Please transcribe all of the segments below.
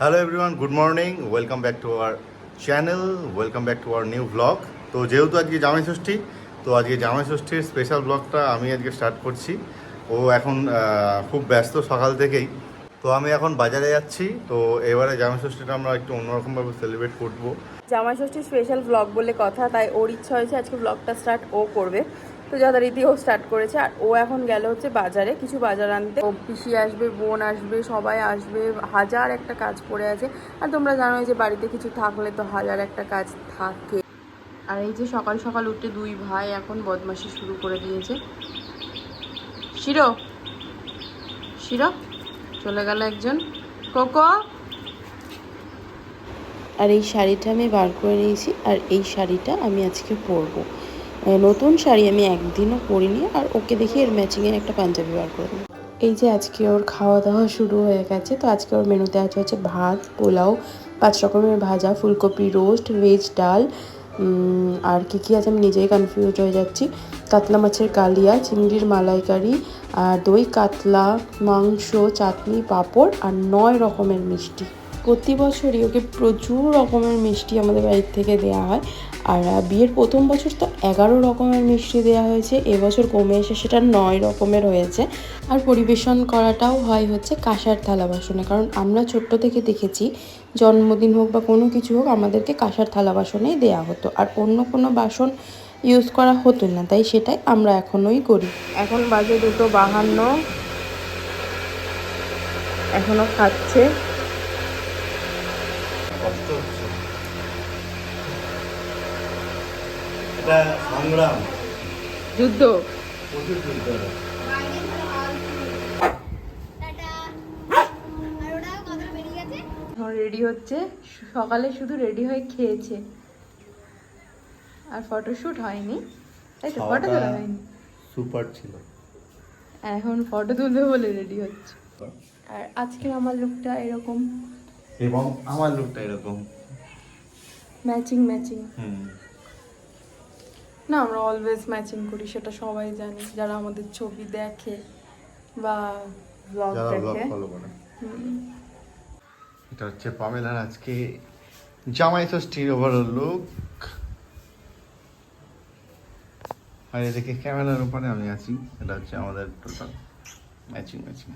Hello everyone good morning welcome back to our channel welcome back to our new blog তো যেহেতু আজকে জামাই ষষ্ঠী, তো আজকে জামাই ষষ্ঠীর স্পেশাল ব্লগটা আমি আজকে স্টার্ট করছি। ও এখন খুব ব্যস্ত সকাল থেকেই। তো আমি এখন বাজারে যাচ্ছি। তো এবারে জামাই ষষ্ঠীটা আমরা একটু অন্যরকমভাবে সেলিব্রেট করব। জামাই ষষ্ঠী স্পেশাল ব্লগ বলে কথা, তাই ওর ইচ্ছা হয়েছে আজকে ব্লগটা স্টার্ট ও করবে। তো যথারীতি ও স্টার্ট করেছে। আর ও এখন গেল হচ্ছে বাজারে। কিছু বাজার আনতে। ও পিসি আসবে, বোন আসবে, সবাই আসবে। হাজার একটা কাজ পড়ে আছে। আর তোমরা জানোই যে বাড়িতে কিছু থাকলে তো হাজার একটা কাজ থাকে। আর এই যে সকাল সকাল উঠে দুই ভাই এখন বদমাশি শুরু করে দিয়েছে। শিরো? শিরো? চলে গেল একজন। কোকো? আর এই শাড়িটা আমি বার করে নিয়েছি। আর এই শাড়িটা আমি আজকে পরবো। নতুন শাড়ি আমি একদিনও পরিনি আর ওকে দেখি এর ম্যাচিংয়ের একটা পাঞ্জাবি বার করে। এই যে আজকে ওর খাওয়া দাওয়া শুরু হয়ে গেছে, তো আজকে ওর মেনুতে আছে হচ্ছে ভাত, পোলাও, পাঁচ রকমের ভাজা, ফুলকপি রোস্ট ভেজ ডাল আর কী কী আছে আমি নিজেই কনফিউজ হয়ে যাচ্ছি। কাতলা মাছের কালিয়া, চিংড়ির মালাইকারি, আর দই, কাতলা, মাংস, চাটনি, পাঁপড়, আর নয় রকমের মিষ্টি। প্রতি বছরই ওকে প্রচুর রকমের মিষ্টি আমাদের বাড়ির থেকে দেওয়া হয়। আর বিয়ের প্রথম বছর তো এগারো রকমের মিষ্টি দেওয়া হয়েছে, এবছর কমে এসে সেটা নয় রকমের হয়েছে। আর পরিবেশন করাটাও হয় হচ্ছে কাঁসার থালা বাসনে, কারণ আমরা ছোট্ট থেকে দেখেছি জন্মদিন হোক বা কোনো কিছু হোক আমাদেরকে কাঁসার থালা বাসনেই দেওয়া হতো। আর অন্য কোনো বাসন ইউজ করা হতো না, তাই সেটাই আমরা এখনোই করি। এখন বাজে দুটো বাহান্ন। এখনও খাচ্ছে। কষ্ট হচ্ছে। এটা সংগ্রাম। যুদ্ধ। প্রচুর যুদ্ধ রেডি হচ্ছে। সকালে শুধু রেডি হয়ে খেয়েছে। আর ফটোশুট হয়নি। তাই তো ফটো তোলা হয়নি। সুপার ছিল। এখন ফটো তুলবে বলে রেডি হচ্ছে। আর আজকে আমার লুকটা এরকম। এবং আমার লুকটা এরকম। ম্যাচিং ম্যাচিং হুম। না আমরা অলওয়েজ ম্যাচিং করি সেটা সবাই জানে। যারা আমাদের ছবি দেখে বা ব্লগ যারা ব্লগ দেখে। ফলো করে। এটা হচ্ছে পামেলার আজকে জামাই ষষ্ঠীর ওভারঅল লুক আর এদিকে ক্যামেরার উপরে আমি আছি এটা হচ্ছে আমাদের টোটাল ম্যাচিং ম্যাচিং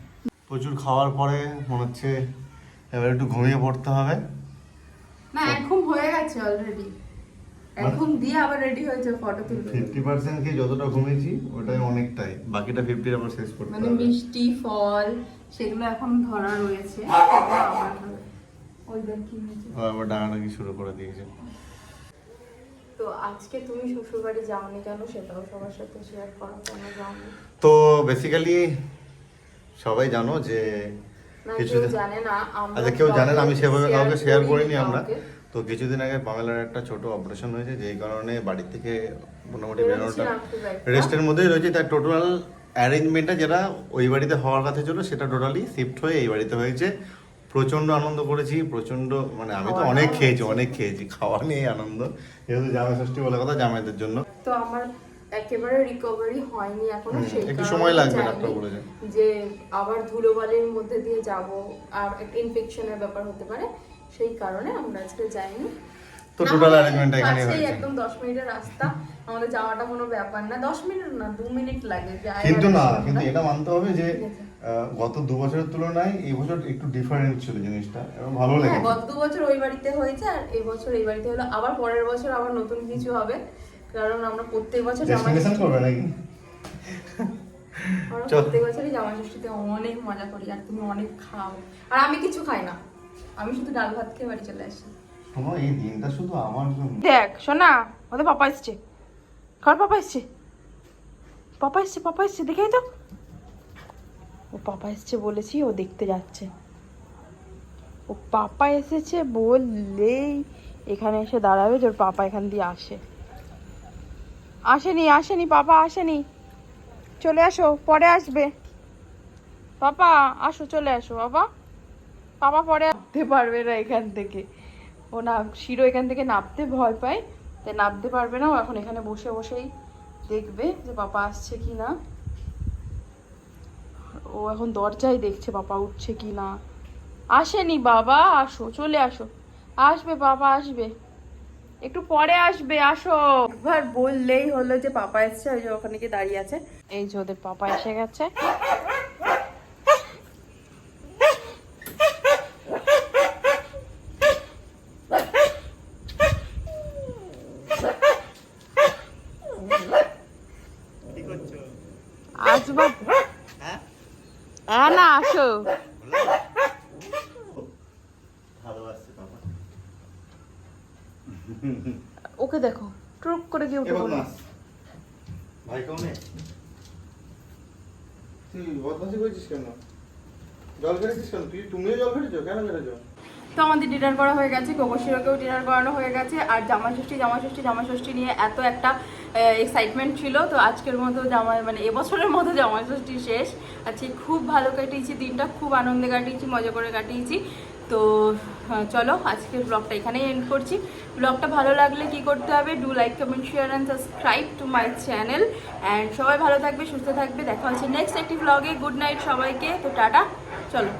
প্রচুর খাওয়ার পরে মনে হচ্ছে এবার একটু ঘুমিয়ে পড়তে হবে। না এখন হয়ে গেছে অলরেডি এখন দিয়ে আবার রেডি হয়েছে ফটো তুলবে ফিফটি পার্সেন্ট কি যতটা ঘুমিয়েছি ওটাই অনেকটাই। বাকিটা ফিফটি আবার শেষ করতে মানে মিষ্টি ফল সেগুলো এখন ধরা রয়েছে। আবার ওই দেখ কি হয়েছে। ও আবার ডাঙাডাঙি শুরু করে দিয়েছে। তো আজকে তুমি শ্বশুর বাড়ি যাওনি কেন? সেটাও সবার সাথে শেয়ার করো কেন যাওনি? তো বেসিক্যালি সবাই জানো যে না কিছু কেউ জানে না আচ্ছা কেউ জানেন আমি সেভাবে কাউকে শেয়ার করিনি আমরা। তো কিছুদিন আগে বাংলার একটা ছোট অপারেশন হয়েছে যেই কারণে বাড়ি থেকে মোটামুটি বেরোনোটা। রেস্টের মধ্যেই রয়েছে। তার টোটাল অ্যারেঞ্জমেন্টটা যেটা ওই বাড়িতে হওয়ার কথা ছিল সেটা টোটালি শিফট হয়ে এই বাড়িতে হয়েছে। প্রচণ্ড আনন্দ করেছি প্রচণ্ড মানে আমি তো অনেক খেয়েছি অনেক খেয়েছি। খাওয়া নিয়ে আনন্দ যেহেতু জামাই ষষ্ঠী বলে কথা জামাইদের জন্য। তো আমার একেবারে রিকভারি হয়নি এখনও সেই একটু সময় লাগবে, ডাক্তার বলেছে। যে আবার ধুলোবালির মধ্যে দিয়ে যাব আর একটা ইনফেকশনের ব্যাপার হতে পারে সেই কারণে আমরা আজকে যাইনি। তো টোটাল অ্যারেঞ্জমেন্ট এখানে হয়েছে। একদম দশ মিনিটের রাস্তা আমাদের যাওয়াটা কোনো ব্যাপার না দশ মিনিট না দু মিনিট লাগে কিন্তু না কিন্তু এটা মানতে হবে যে গত দু বছরের তুলনায় এই বছর একটু ডিফারেন্ট ছিল জিনিসটা এবং ভালো হ্যাঁ লেগেছে। গত দু বছর ওই বাড়িতে হয়েছে আর এই বছর এই বাড়িতে হলো আবার পরের বছর আবার নতুন কিছু হবে। কারণ আমরা প্রত্যেক বছর ডেস্টিনেশন করবে নাকি? আমরা প্রত্যেক বছরই জামাই ষষ্ঠীতে অনেক মজা করি আর তুমি অনেক খাও। আর আমি কিছু খাই না। আমি শুধু ডাল ভাত খেয়ে বাড়ি চলে আসি। শোনো এই দিনটা শুধু আমার জন্য। দেখ শোনা ওদের পাপা এসছে। কার পাপা এসছে? পাপা এসছে পাপা এসছে দেখেই তো। ও পাপা এসছে বলেছি ও দেখতে যাচ্ছে। ও পাপা এসেছে বললেই এখানে এসে দাঁড়াবে যে ওর পাপা এখান দিয়ে আসে। আসেনি আসেনি, পাপা আসেনি। চলে আসো, পরে আসবে। পাপা, আসো, চলে আসো, বাবা। পাপা পরে আসতে পারবে না এখান থেকে। ও না, শিরো এখান থেকে নামতে ভয় পায় তাই নামতে পারবে না। ও এখন এখানে বসে বসেই দেখবে যে পাপা আসছে কি না। ও এখন দরজায় দেখছে পাপা উঠছে কি না। আসেনি বাবা, আসো, চলে আসো। আসবে বাবা আসবে। একটু পরে আসবে, আসো। একবার বললেই হলো যে পাপা এসছে ওই যে ওখানে গিয়ে দাঁড়িয়ে আছে। এই যে ওদের পাপা এসে গেছে। আসবা হ্যাঁ না আসো। ওকে দেখো। ট্রুক করে গিয়ে উঠে পড়ল। ভাই কেমন তুই বদমাসি করছিস কেন? জল খেয়েছিস কেন? তুই তুমিও জল খেয়েছো কেন খেয়েছো তো আমাদের ডিনার করা হয়ে গেছে কোকোশিরোকেও ডিনার করানো হয়ে গেছে আর জামা ষষ্ঠী জামা ষষ্ঠী জামা ষষ্ঠী নিয়ে এত একটা এক্সাইটমেন্ট ছিল। তো আজকের মতো জামা মানে এবছরের মতো জামা ষষ্ঠী শেষ। আজকে খুব ভালো কাটিয়েছি দিনটা খুব আনন্দে কাটিয়েছি মজা করে কাটিয়েছি। তো চলো আজকের ব্লগটা এখানেই এন্ড করছি। ব্লগটা ভালো লাগলে কি করতে হবে do like comment share and subscribe to my channel and সবাই ভালো থাকবে, সুস্থ থাকবে। দেখা হচ্ছে নেক্সট একটি ব্লগে গুড নাইট সবাইকে। তো টাটা। চলো।